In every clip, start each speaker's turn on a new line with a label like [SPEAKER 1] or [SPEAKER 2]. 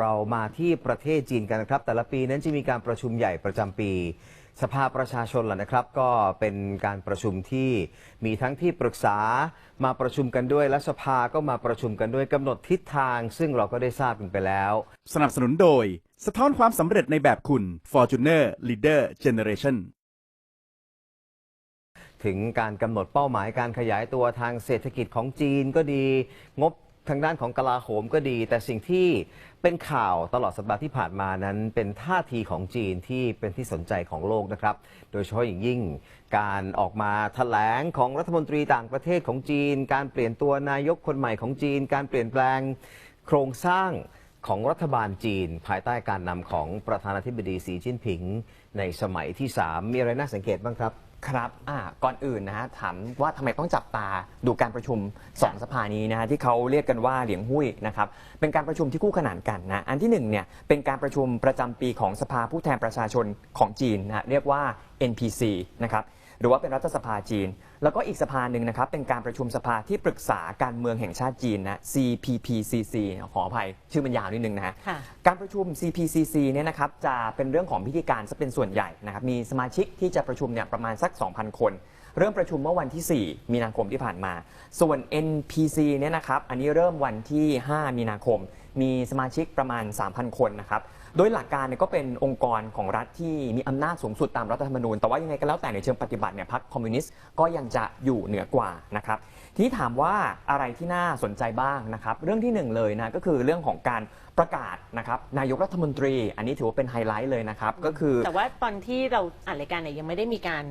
[SPEAKER 1] เรามาที่ประเทศจีนกันนะครับ แต่ละปีนั้นจะมีการประชุมใหญ่ประจำปี สภาประชาชนแหละนะครับ ก็เป็นการประชุมที่มีทั้งที่ปรึกษามาประชุมกันด้วย และสภาก็มาประชุมกันด้วยกำหนดทิศทาง ซึ่งเราก็ได้ทราบกันไปแล้ว
[SPEAKER 2] สนับสนุนโดย สะท้อนความสำเร็จในแบบคุณ Fortuner Leader Generation
[SPEAKER 1] ถึงการกำหนดเป้าหมายการขยายตัวทางเศรษฐกิจของจีนก็ดี งบ ทางด้านของกลาโหมก็ดี แต่สิ่งที่เป็นข่าวตลอดสัปดาห์ที่ผ่านมานั้น เป็นท่าทีของจีนที่เป็นที่สนใจของโลกนะครับ โดยเฉพาะอย่างยิ่ง การออกมาแถลงของรัฐมนตรีต่างประเทศของจีน การเปลี่ยนตัวนายกคนใหม่ของจีน การเปลี่ยนแปลงโครงสร้างของรัฐบาลจีน ภายใต้การนำของประธานาธิบดีสีจิ้นผิง ในสมัยที่ 3 มีอะไรน่าสังเกตบ้างครับ
[SPEAKER 3] ครับอ่าก่อนอื่นนะฮะถามว่าทำไมต้องจับตาดูการประชุม2สภานี้นะฮะที่เขาเรียกกันว่าเหลียงหุ้ยนะครับเป็นการประชุมที่คู่ขนานกันนะอันที่หนึ่งเนี่ยเป็นการประชุมประจำปีของสภาผู้แทนประชาชนของจีนนะฮะเรียกว่า NPC นะครับ หรือว่าเป็นรัฐสภาจีน แล้วก็อีกสภาหนึ่งนะครับ เป็นการประชุมสภาที่ปรึกษาการเมืองแห่งชาติจีนนะ CPPCC ขออภัยชื่อมันยาวนิดนึงนะฮะ
[SPEAKER 4] ค่ะ
[SPEAKER 3] การประชุม CPCC เนี่ยนะครับจะเป็นเรื่องของพิธีการซะเป็นส่วนใหญ่นะครับมีสมาชิกที่จะประชุมเนี่ยประมาณสัก 2,000 คนเริ่มประชุมเมื่อวันที่ 4 มีนาคมที่ผ่านมา ส่วน NPC เนี่ยนะครับ อันนี้เริ่มวันที่ 5 มีนาคม มีสมาชิกประมาณ 3,000 คนนะครับ โดยหลักการเนี่ยก็เป็นองค์กรของรัฐที่มีอำนาจสูงสุดตามรัฐธรรมนูญ แต่ว่ายังไงก็แล้วแต่ในเชิงปฏิบัติเนี่ยพรรคคอมมิวนิสต์ก็ยังจะอยู่เหนือกว่านะครับทีนี้ถามว่าอะไรที่น่าสนใจบ้างนะครับเรื่องที่หนึ่งเลยนะก็คือเรื่องของการประกาศนะครับนายกรัฐมนตรี อันนี้ถือว่าเป็นไฮไลท์เลยนะครับก็คือ
[SPEAKER 4] แต่ว่าตอนที่เราอ่านรายการเนี่ยยังไม่ได้มีการ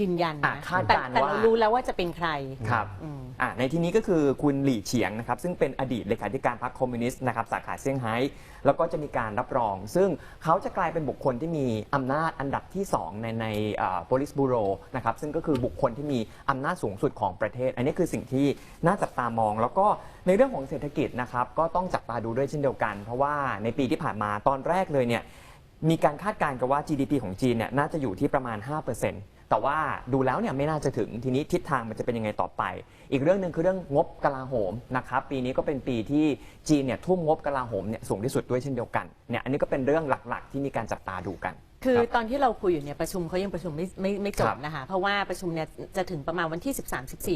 [SPEAKER 4] ยืนยัน
[SPEAKER 3] อะ
[SPEAKER 4] นะ
[SPEAKER 3] คาด
[SPEAKER 4] แต่
[SPEAKER 3] การณ์
[SPEAKER 4] แต่
[SPEAKER 3] ว่า
[SPEAKER 4] เรารู้แล้วว่าจะเป็นใคร
[SPEAKER 3] ครับ
[SPEAKER 4] อืม
[SPEAKER 3] อ่าในที่นี้ก็คือคุณหลี่เฉียงนะครับซึ่งเป็นอดีตเลขาธิการพรรคคอมมิวนิสต์นะครับสาขาเซี่ยงไฮ้แล้วก็จะมีการรับรอง ซึ่งเขาจะกลายเป็นบุคคลที่มีอำนาจอันดับที่ 2 ในในอ่า police bureau นะครับซึ่งก็คือบุคคลที่มีอำนาจสูงสุดของประเทศ อันนี้คือสิ่งที่น่าจับตามอง แล้วก็ในเรื่องของเศรษฐกิจนะครับก็ต้องจับตาดูด้วยเช่นเดียวกัน เพราะว่าในปีที่ผ่านมาตอนแรกเลยเนี่ย มีการคาดการณ์กันว่า GDP ของจีนเนี่ยน่าจะอยู่ที่ประมาณ 5% แต่ว่าดูแล้วเนี่ยไม่น่าจะถึงทีนี้ทิศทางมันจะเป็นยังไงต่อไป อีกเรื่องหนึ่งคือเรื่องงบกลาโหมนะครับปีนี้ก็เป็นปีที่จีนเนี่ยทุ่มงบกลาโหมเนี่ยสูงที่สุดด้วยเช่นเดียวกันเนี่ยอันนี้ก็เป็นเรื่องหลักๆ ที่มีการจับตาดูกัน
[SPEAKER 4] คือ
[SPEAKER 3] รับ
[SPEAKER 4] ตอนที่เราคุยอยู่เนี่ยประชุมเขายังประชุมไม่ไม่ไม่จ
[SPEAKER 3] ครับบ
[SPEAKER 4] นะคะเพราะว่าประชุมเนี่ยจะถึงประมาณวันที่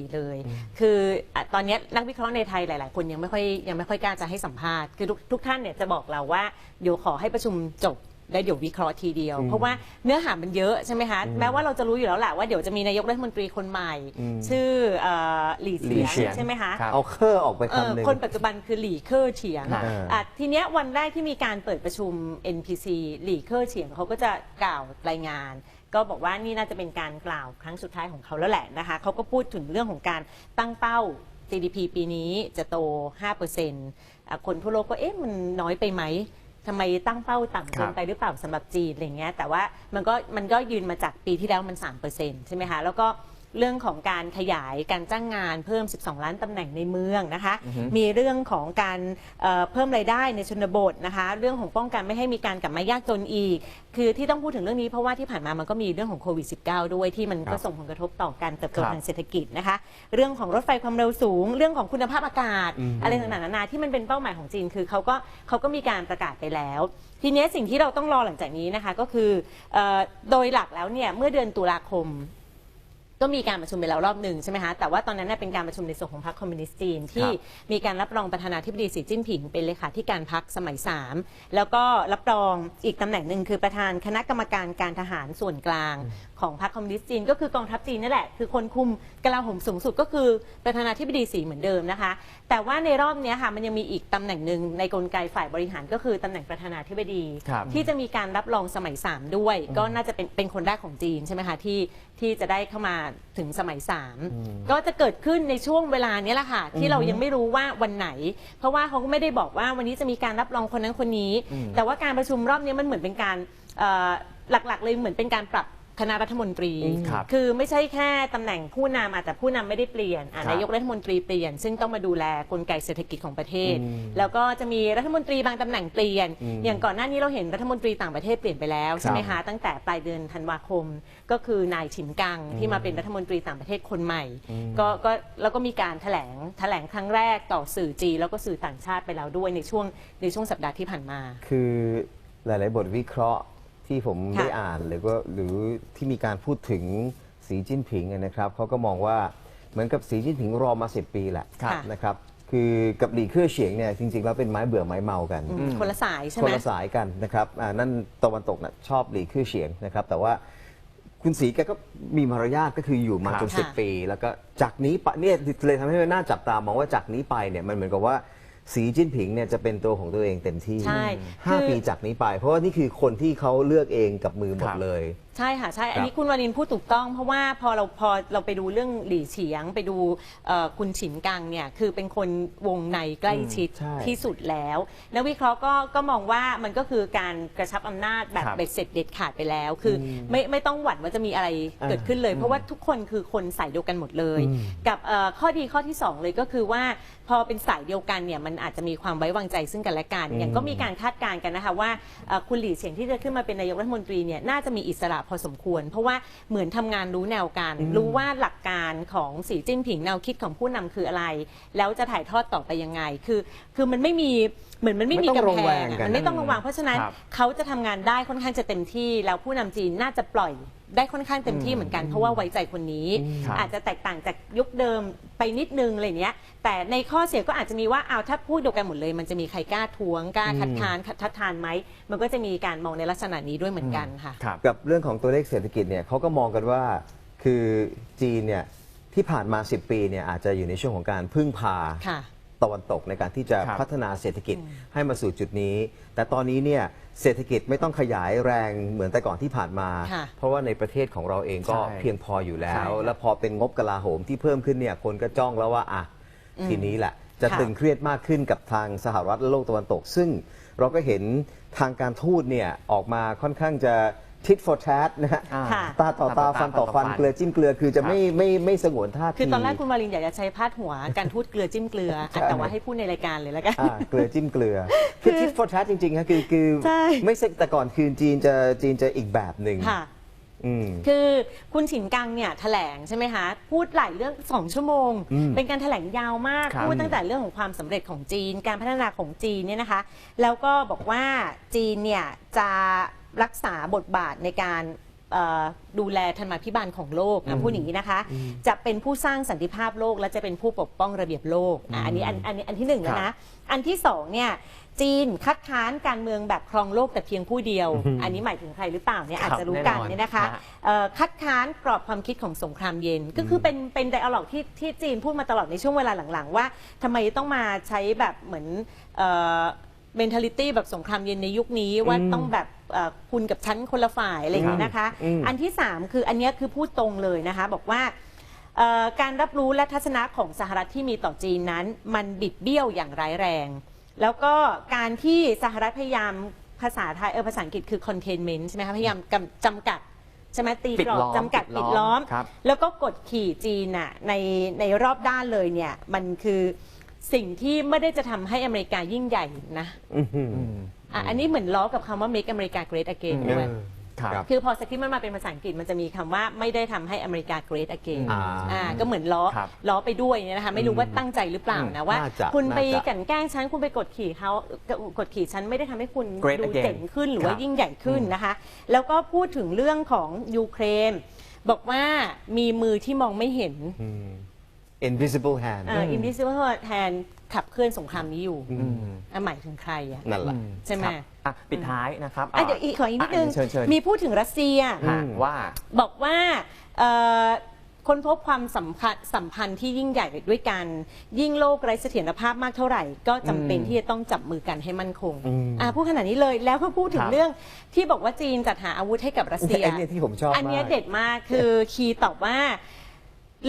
[SPEAKER 4] 13 14 เลย คืออะตอนเนี้ยนักวิเคราะห์ในไทยหลาย ๆ คนยังไม่ค่อยยังไม่ค่อยกล้าจะให้สัมภาษณ์คือทุกทุกท่านเนี่ยจะบอกเราว่าเดี๋ยวขอให้ประชุมจบ แล้วเดี๋ยววิเคราะห์ทีเดียว เพราะว่าเนื้อหามันเยอะใช่ไหมคะแม้ว่าเราจะรู้อยู่แล้วแหละว่าเดี๋ยวจะมีนายกรัฐมนตรีคนใหม่ ชื่อเอ่อหลี่
[SPEAKER 3] หลี่
[SPEAKER 4] เฉี
[SPEAKER 3] เฉี
[SPEAKER 4] ย
[SPEAKER 3] ย
[SPEAKER 4] ง
[SPEAKER 3] ง
[SPEAKER 4] ใช่ไหมคะ
[SPEAKER 3] ครับ
[SPEAKER 1] เอาเคอร์ออกไป
[SPEAKER 4] เอ่อ
[SPEAKER 1] คำหนึ่ง
[SPEAKER 4] คนปัจจุบันคือหลี่เคอร์เฉียง
[SPEAKER 3] ฮะ
[SPEAKER 4] อะทีเนี้ยวันแรกที่มีการเปิดประชุม NPC หลี่เคอร์เฉียงเขาก็จะกล่าวรายงาน ก็บอกว่านี่น่าจะเป็นการกล่าวครั้งสุดท้ายของเขาแล้วแหละนะคะเขาก็พูดถึงเรื่องของการตั้งเป้า GDP ปีนี้จะโต 5%อะคนทั่วโลกก็เอ๊ะมันน้อยไปไหม ทำไมตั้งเป้าต่ำเกินไปหรือเปล่าสำหรับจีนอะไรเงี้ยแต่ว่ามันก็มันก็ยืนมาจากปีที่แล้วมัน3%ใช่ไหมคะแล้วก็ เรื่องของการขยายการจ้างงานเพิ่ม 12 ล้านตำแหน่งในเมืองนะคะมีเรื่องของการเอ่อเพิ่มรายได้ในชนบทนะคะ เรื่องของป้องกันไม่ให้มีการกลับมายากจนอีก คือที่ต้องพูดถึงเรื่องนี้เพราะว่าที่ผ่านมามันก็มีเรื่องของโควิด -19 ด้วยที่มันก็ส่งผลกระทบต่อการเติบโต
[SPEAKER 3] ครับ
[SPEAKER 4] ทางเศรษฐกิจนะคะ เรื่องของรถไฟความเร็วสูง เรื่องของคุณภาพอากาศอะไรต่างๆนานาที่มันเป็นเป้าหมายของจีนคือเขาก็เขาก็มีการประกาศไปแล้ว ทีเนี้ยสิ่งที่เราต้องรอหลังจากนี้นะคะก็คือเอ่อโดยหลักแล้วเนี่ยเมื่อเดือนตุลาคม ก็มีการประชุมไปแล้วรอบหนึ่งใช่ไหมคะแต่ว่าตอนนั้นน่ะเป็นการประชุมในส่วนของพรรคคอมมิวนิสต์จีนที่มีการรับรองประธานาธิบดีสีจิ้นผิงเป็นเลขาธิการพรรคสมัย 3 แล้วก็รับรองอีกตำแหน่งหนึ่งคือประธานคณะกรรมการการทหารส่วนกลาง ของพรรคคอมมิวนิสต์จีน ก็คือกองทัพจีนนั่นแหละ คือคนคุมกลาโหมสูงสุดก็คือประธานาธิบดีสีเหมือนเดิมนะคะ แต่ว่าในรอบเนี้ยค่ะมันยังมีอีกตำแหน่งหนึ่งในกลไกฝ่ายบริหารก็คือตำแหน่งประธานาธิบดี
[SPEAKER 3] ครับ
[SPEAKER 4] ที่จะมีการรับรองสมัย 3 ด้วย ก็น่าจะเป็นเป็นคนแรกของจีนใช่ไหมคะที่ที่จะได้เข้ามาถึงสมัย 3 ก็จะเกิดขึ้นในช่วงเวลาเนี้ยแหละค่ะ ที่เรายังไม่รู้ว่าวันไหน เพราะว่าเขาก็ไม่ได้บอกว่าวันนี้จะมีการรับรองคนนั้นคนนี้ แต่ว่าการประชุมรอบเนี้ยมันเหมือนเป็นการเอ่อหลักๆ เลยเหมือนเป็นการปรับ คณะรัฐมนตรี
[SPEAKER 3] ครับ
[SPEAKER 4] คือไม่ใช่แค่ตำแหน่งผู้นำอาจจะผู้นำไม่ได้เปลี่ยนอะ
[SPEAKER 3] ครับ
[SPEAKER 4] นายกรัฐมนตรีเปลี่ยน ซึ่งต้องมาดูแลกลไกเศรษฐกิจของประเทศแล้วก็จะมีรัฐมนตรีบางตำแหน่งเปลี่ยนอย่างก่อนหน้านี้เราเห็นรัฐมนตรีต่างประเทศเปลี่ยนไปแล้วใช่ไหมคะตั้งแต่ปลายเดือนธันวาคม ก็คือนายฉินกังที่มาเป็นรัฐมนตรีต่างประเทศคนใหม่ก็ก็แล้วก็มีการแถลงแถลงครั้งแรกต่อสื่อจีนแล้วก็สื่อต่างชาติไปแล้วด้วยในช่วงในช่วงสัปดาห์ที่ผ่านมา
[SPEAKER 1] คือหลาย ๆ บทวิเคราะห์ ที่ผม
[SPEAKER 4] ค่ะ
[SPEAKER 1] ได้อ่านหรือก็หรือที่มีการพูดถึงสีจิ้นผิงอะนะครับเขาก็มองว่าเหมือนกับสีจิ้นผิงรอมา10ปีแหละ
[SPEAKER 4] ค่ะ
[SPEAKER 1] นะครับคือกับหลีเครือเฉียงเนี่ยจริงๆแล้วเป็นไม้เบื่อไม้เมากัน
[SPEAKER 4] อืมคนละสายใช่
[SPEAKER 1] ค
[SPEAKER 4] ไห
[SPEAKER 1] น
[SPEAKER 4] ม
[SPEAKER 1] ละสายกันนะครับอ่านั่นตะวันตกนะชอบหลีเครือเฉียงนะครับ แต่ว่าคุณสีแกก็มีมารยาทก็คืออยู่มา
[SPEAKER 3] ครับ
[SPEAKER 1] จน
[SPEAKER 4] ค่ะ
[SPEAKER 1] สิบปี แล้วก็จากนี้ไปเนี่ยเลยทำให้มันน่าจับตามองว่าจากนี้ไปเนี่ยมันเหมือนกับว่า สีจิ้นผิงเนี่ยจะเป็นตัวของตัวเองเต็มที่
[SPEAKER 4] ใช่
[SPEAKER 1] ห้า
[SPEAKER 4] คือ
[SPEAKER 1] ปีจากนี้ไป เพราะว่านี่คือคนที่เขาเลือกเองกับมือหม
[SPEAKER 3] ค
[SPEAKER 1] ด
[SPEAKER 3] รับ
[SPEAKER 1] เลย
[SPEAKER 4] ใช่ค่ะใช่อันนี้
[SPEAKER 1] ครับ
[SPEAKER 4] คุณวานินพูดถูกต้องเพราะว่าพอเราพอเราไปดูเรื่องหลี่เฉียง ไปดูเอ่อคุณฉินกังเนี่ยคือเป็นคนวงในใกล้ชิด
[SPEAKER 1] ใช่
[SPEAKER 4] ที่สุดแล้วนักวิเคราะห์ก็ก็มองว่ามันก็คือการกระชับอำนาจแบบ
[SPEAKER 3] ครับ
[SPEAKER 4] เบ็ดเสร็จเด็ดขาดไปแล้ว คืออไม่ไม่ต้องหวั่นว่าจะมีอะไรเกิดขึ้นเลย เพราะว่าทุกคนคือคนสายเดียวกันหมดเลยกับเอ่อข้อดีข้อที่สองเลยก็คือว่าพอเป็นสายเดียวกันเนี่ยมันอาจจะมีความไว้วางใจซึ่งกันและกัน อย่างก็มีการคาดการณ์กันนะคะว่าเอ่อคุณหลี่เฉียงที่จะขึ้นมาเป็นนายกรัฐมนตรีเนี่ยน่าจะมีอิสระพอสมควร เพราะว่าเหมือนทำงานรู้แนวการรู้ว่าหลักการของสีจิ้นผิงแนวคิดของผู้นำคืออะไร แล้วจะถ่ายทอดต่อไปยังไง คือ คือมันไม่มีเหมือนมันไม่มี
[SPEAKER 1] ไม่ต้อง
[SPEAKER 4] กำ
[SPEAKER 1] ระ
[SPEAKER 4] แพ
[SPEAKER 1] แว
[SPEAKER 4] ง
[SPEAKER 1] ง
[SPEAKER 4] อะ
[SPEAKER 1] กัน
[SPEAKER 4] มันไม่ต้องระวังเพราะฉะนั้น
[SPEAKER 3] ครับ
[SPEAKER 4] เขาจะทำงานได้ค่อนข้างจะเต็มที่แล้วผู้นำจีนน่าจะปล่อย ได้ค่อนข้างเต็มที่เหมือนกันเพราะว่าไว้ใจคนนี้
[SPEAKER 3] ครับ
[SPEAKER 4] อาจจะแตกต่างจากยุคเดิมไปนิดนึงอะไรเนี้ย แต่ในข้อเสียก็อาจจะมีว่าเอาวถ้าพูดเดียวกันหมดเลย มันจะมีใครกล้าท้วงกล้าคัดค้านทัดทานไหมมันก็จะมีการมองในลักษณะนี้ด้วยเหมือนกันค่ะ
[SPEAKER 3] ครับ
[SPEAKER 1] กับเรื่องของตัวเลขเศรษฐกิจเนี่ยเขาก็มองกันว่าคือจีนเนี่ยที่ผ่านมา 10 ปีเนี่ยอาจจะอยู่ในช่วงของการพึ่งพา
[SPEAKER 4] ค่ะ
[SPEAKER 1] ตะวันตกในการที่จะ
[SPEAKER 3] ครับ
[SPEAKER 1] พัฒนาเศรษฐกิจให้มาสู่จุดนี้ แต่ตอนนี้เนี่ยเศรษฐกิจไม่ต้องขยายแรงเหมือนแต่ก่อนที่ผ่านมา
[SPEAKER 4] ค่ะ
[SPEAKER 1] เพราะว่าในประเทศของเราเองก็
[SPEAKER 3] ใช่
[SPEAKER 1] เพียงพออยู่แล้
[SPEAKER 3] ใช่
[SPEAKER 1] ว
[SPEAKER 3] ครับ
[SPEAKER 1] แล้วพอเป็นงบกลาโหมที่เพิ่มขึ้นเนี่ยคนก็จ้องแล้วว่าอะทีนี้แหละจะ
[SPEAKER 4] ค่ะ
[SPEAKER 1] ตึงเครียดมากขึ้นกับทางสหรัฐและโลกตะวันตก ซึ่งเราก็เห็นทางการทูตเนี่ยออกมาค่อนข้างจะ ทิด for tat นะฮะ
[SPEAKER 3] อ่า
[SPEAKER 4] ค่ะ
[SPEAKER 1] ตาต่อตาฟันต่อฟัน เกลือจิ้มเกลือคือจะไม่ไม่ไม่สงวนท่าที
[SPEAKER 4] คือตอนแรกคุณวารินอยากจะใช้พาดหัวการพูดเกลือจิ้มเกลือ
[SPEAKER 1] ใช่
[SPEAKER 4] แต่ว่าให้พูดในรายการเลยแล้วกัน
[SPEAKER 1] อ่าเกลือจิ้มเกลือ คือทิด for tat จริงๆฮะคือคือ
[SPEAKER 4] ใช่
[SPEAKER 1] ไม่ใช่แต่ก่อนคืนจีนจะจีนจะอีกแบบหนึ่ง
[SPEAKER 4] ค่ะ
[SPEAKER 1] อืม
[SPEAKER 4] คือคุณฉินกังเนี่ยแถลงใช่ไหมคะ พูดหลายเรื่องสองชั่วโมง
[SPEAKER 1] อืม
[SPEAKER 4] เป็นการแถลงยาวมาก
[SPEAKER 3] ครับ
[SPEAKER 4] พูดตั้งแต่เรื่องของความสำเร็จของจีน การพัฒนาของจีนเนี่ยนะคะ แล้วก็บอกว่าจีนเนี่ยจะ รักษาบทบาทในการเอ่อดูแลธรรมาภิบาลของโลกอะพูดอย่างนี้นะคะ จะเป็นผู้สร้างสันติภาพโลก และจะเป็นผู้ปกป้องระเบียบโลกอะอันนี้อันอันนี้อันที่หนึ่งแล้ว
[SPEAKER 3] ครั
[SPEAKER 4] นะ
[SPEAKER 3] บ
[SPEAKER 4] อันที่สองเนี่ยจีนคัดค้านการเมืองแบบครองโลกแต่เพียงผู้เดียวอันนี้หมายถึงใครหรือเปล่าเนี่ยอาจจะรู้กันเนี่ยนะคะ
[SPEAKER 3] แน่นอน
[SPEAKER 4] เอ่อคัดค้านกรอบความคิดของสงครามเย็น ก็คือเป็นเป็นไดอะล็อกที่ที่จีนพูดมาตลอดในช่วงเวลาหลังๆ ว่าทำไมต้องมาใช้แบบเหมือนเอ่อ mentality แบบสงครามเย็นในยุคนี้ว่าต้องแบบเอ่อคุณกับฉันคนละฝ่ายอะไรอย่างนี้นะคะ
[SPEAKER 1] อืม
[SPEAKER 4] อันที่ 3 คืออันเนี้ยคือพูดตรงเลยนะคะ บอกว่าเอ่อการรับรู้และทัศนะของสหรัฐที่มีต่อจีนนั้น มันบิดเบี้ยวอย่างร้ายแรง แล้วก็การที่สหรัฐพยายามภาษาไทยเออภาษาอังกฤษคือ containment ใช่ไหมคะพยายามกำจำกัดใช่ไหมตี
[SPEAKER 3] ปิด
[SPEAKER 4] กรอ
[SPEAKER 3] ล้
[SPEAKER 4] บ
[SPEAKER 3] อม
[SPEAKER 4] จำกัด
[SPEAKER 3] ปิ
[SPEAKER 4] ปิ
[SPEAKER 3] ด
[SPEAKER 4] ด
[SPEAKER 3] ล้
[SPEAKER 4] ล้
[SPEAKER 3] อ
[SPEAKER 4] อ
[SPEAKER 3] ม
[SPEAKER 4] ม
[SPEAKER 3] ครับ
[SPEAKER 4] แล้วก็กดขี่จีนน่ะในในรอบด้านเลยเนี่ยมันคือ สิ่งที่ไม่ได้จะทำให้อเมริกายิ่งใหญ่นะ
[SPEAKER 1] อื้อหือ
[SPEAKER 4] อะอันนี้เหมือนล้อกับคำว่า make America great again
[SPEAKER 3] อืม
[SPEAKER 4] ด้วย
[SPEAKER 3] ครับ
[SPEAKER 1] ครับ
[SPEAKER 4] คือพอสคริปต์มันมาเป็นภาษาอังกฤษมันจะมีคำว่าไม่ได้ทำให้อเมริกา great again
[SPEAKER 1] อ่า
[SPEAKER 4] อ่าก็เหมือนล้อ
[SPEAKER 3] ครับ
[SPEAKER 4] ล้อไปด้วยเนี่ยนะคะไม่รู้ว่าตั้งใจหรือเปล่านะว่า
[SPEAKER 1] น่าจะ
[SPEAKER 4] คุณไป
[SPEAKER 1] น่าจะ
[SPEAKER 4] กลันแกล้งฉันคุณไปกดขี่เขากดขี่ฉันไม่ได้ทำให้คุณ
[SPEAKER 3] Great
[SPEAKER 4] ดู
[SPEAKER 3] again
[SPEAKER 4] เจ๋งขึ้นหรือว่า
[SPEAKER 3] ครับ
[SPEAKER 4] ยิ่งใหญ่ขึ้นนะคะ แล้วก็พูดถึงเรื่องของยูเครนบอกว่ามีมือที่มองไม่เห็น
[SPEAKER 1] invisible hand
[SPEAKER 4] เอ่อ invisible hand ขับเคลื่อนสงครามนี้อยู่
[SPEAKER 3] อืม
[SPEAKER 4] อะหมายถึงใครอะ
[SPEAKER 1] นั่นแหละ
[SPEAKER 4] ใช่ไหม
[SPEAKER 3] ครับอะปิดท้ายนะครับ
[SPEAKER 4] อะเดี๋ยวอีกขออีกนิดนึงะ
[SPEAKER 3] เชิญเชิญ
[SPEAKER 4] มีพูดถึงรัสเซีย
[SPEAKER 3] ฮะว่า
[SPEAKER 4] บอกว่าเอ่อค้นพบความสัมพันธ์สัมพันธ์ที่ยิ่งใหญ่ด้วยกัน ยิ่งโลกไร้เสถียรภาพมากเท่าไหร่ ก็จำเป็น
[SPEAKER 3] อืม
[SPEAKER 4] ที่จะต้องจับมือกันให้มั่นคง
[SPEAKER 1] อืม
[SPEAKER 4] อะพูดขนาดนี้เลยแล้วก็พูดถึ
[SPEAKER 3] ค
[SPEAKER 4] ง
[SPEAKER 3] รับ
[SPEAKER 4] เรื่องที่บอกว่าจีนจัดหาอาวุธให้กับรัสเซีย
[SPEAKER 1] ไอ้เนี่ยที่ผมชอบ
[SPEAKER 4] อันเนี้ย
[SPEAKER 1] มาก
[SPEAKER 4] เด็ดมากคือคีย์ตอบว่า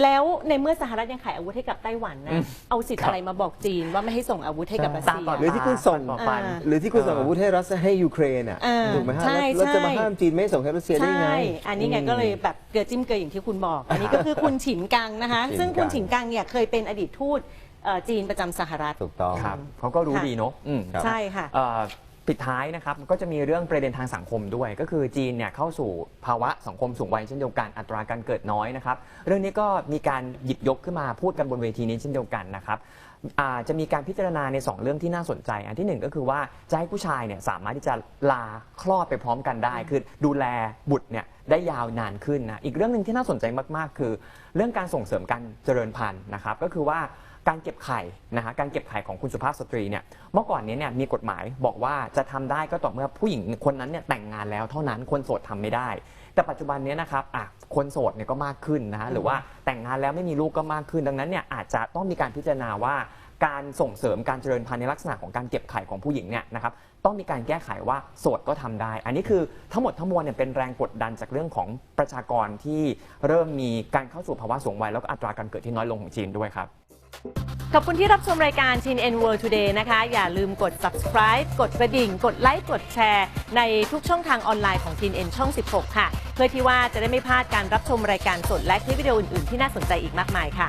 [SPEAKER 4] แล้วในเมื่อสหรัฐยังขายอาวุธให้กับไต้หวันนะ
[SPEAKER 3] อืม
[SPEAKER 4] เอาสิทธิ์อะไรมาบอกจีนว่าไม่ให้ส่งอาวุธให้กับรัส
[SPEAKER 3] ตา
[SPEAKER 4] เซีย
[SPEAKER 3] ต่อ
[SPEAKER 1] หรือที่คุณส่ง
[SPEAKER 3] ต่อฟัน
[SPEAKER 4] อ่า
[SPEAKER 1] หรือที่คุณส่งอาวุธให้รัสเซียให้ยูเครนอะ
[SPEAKER 4] อ่า
[SPEAKER 1] ถูกไหมฮะ
[SPEAKER 4] ใช่
[SPEAKER 1] แล้วแล้วจะมา
[SPEAKER 4] ใช่
[SPEAKER 1] ห้ามจีนไม่ส่งให้รัสเซียได้ไง
[SPEAKER 4] ใช่อันนี้ไงก็เลยแบบเกลือจิ้มเกลืออย่างที่คุณบอก อันนี้ก็คือคุณฉินกังนะคะ
[SPEAKER 1] ฉินกัง
[SPEAKER 4] ซึ่งคุณฉินกังเนี่ยเคยเป็นอดีตทูตเอ่อจีนประจำสหรัฐ
[SPEAKER 1] ถูกต้อง
[SPEAKER 3] ครับเขาก็รู้
[SPEAKER 4] ค่ะ
[SPEAKER 3] ดีเนาะอืม
[SPEAKER 1] ครับ
[SPEAKER 4] ใช่ค่ะ
[SPEAKER 3] เอ่อ ปิดท้ายนะครับก็จะมีเรื่องประเด็นทางสังคมด้วย ก็คือจีนเนี่ยเข้าสู่ภาวะสังคมสูงวัยเช่นเดียวกันอัตราการเกิดน้อยนะครับเรื่องนี้ก็มีการหยิบยกขึ้นมาพูดกันบนเวทีนี้เช่นเดียวกันนะครับอ่าจะมีการพิจารณาใน 2 เรื่องที่น่าสนใจ อันที่หนึ่งก็คือว่าจะให้ผู้ชายเนี่ยสามารถที่จะลาคลอดไปพร้อมกันได้ คือดูแลบุตรเนี่ยได้ยาวนานขึ้นนะอีกเรื่องหนึ่งที่น่าสนใจมากๆ คือ เรื่องการส่งเสริมการเจริญพันธุ์นะครับก็คือว่า การเก็บไข่นะฮะการเก็บไข่ของคุณสุภาพสตรีเนี่ยเมื่อก่อนนี้เนี่ยมีกฎหมายบอกว่าจะทำได้ก็ต่อเมื่อผู้หญิงคนนั้นเนี่ยแต่งงานแล้วเท่านั้นคนโสดทำไม่ได้ แต่ปัจจุบันนี้นะครับอะคนโสดเนี่ยก็มากขึ้นนะฮะหรือว่าแต่งงานแล้วไม่มีลูกก็มากขึ้น ดังนั้นเนี่ยอาจจะต้องมีการพิจารณาว่าการส่งเสริมการเจริญพันธุ์ในลักษณะของการเก็บไข่ของผู้หญิงเนี่ยนะครับต้องมีการแก้ไขว่าโสดก็ทำได้ อันนี้คือทั้งหมดทั้งมวลเนี่ยเป็นแรงกดดันจากเรื่องของประชากรที่เริ่มมีการเข้าสู่ภาวะสูงวัยแล้วก็อัตราการเกิดที่น้อยลงของจีนด้วยครับ
[SPEAKER 4] ขอบคุณที่รับชมรายการ Chin N World Today นะคะ อย่าลืมกด subscribe กดกระดิ่ง กดไลค์ กดแชร์ ในทุกช่องทางออนไลน์ของ Chin N ช่อง 16 ค่ะ เพื่อที่ว่าจะได้ไม่พลาดการรับชมรายการสดและคลิปวิดีโออื่น ๆ ที่น่าสนใจอีกมากมายค่ะ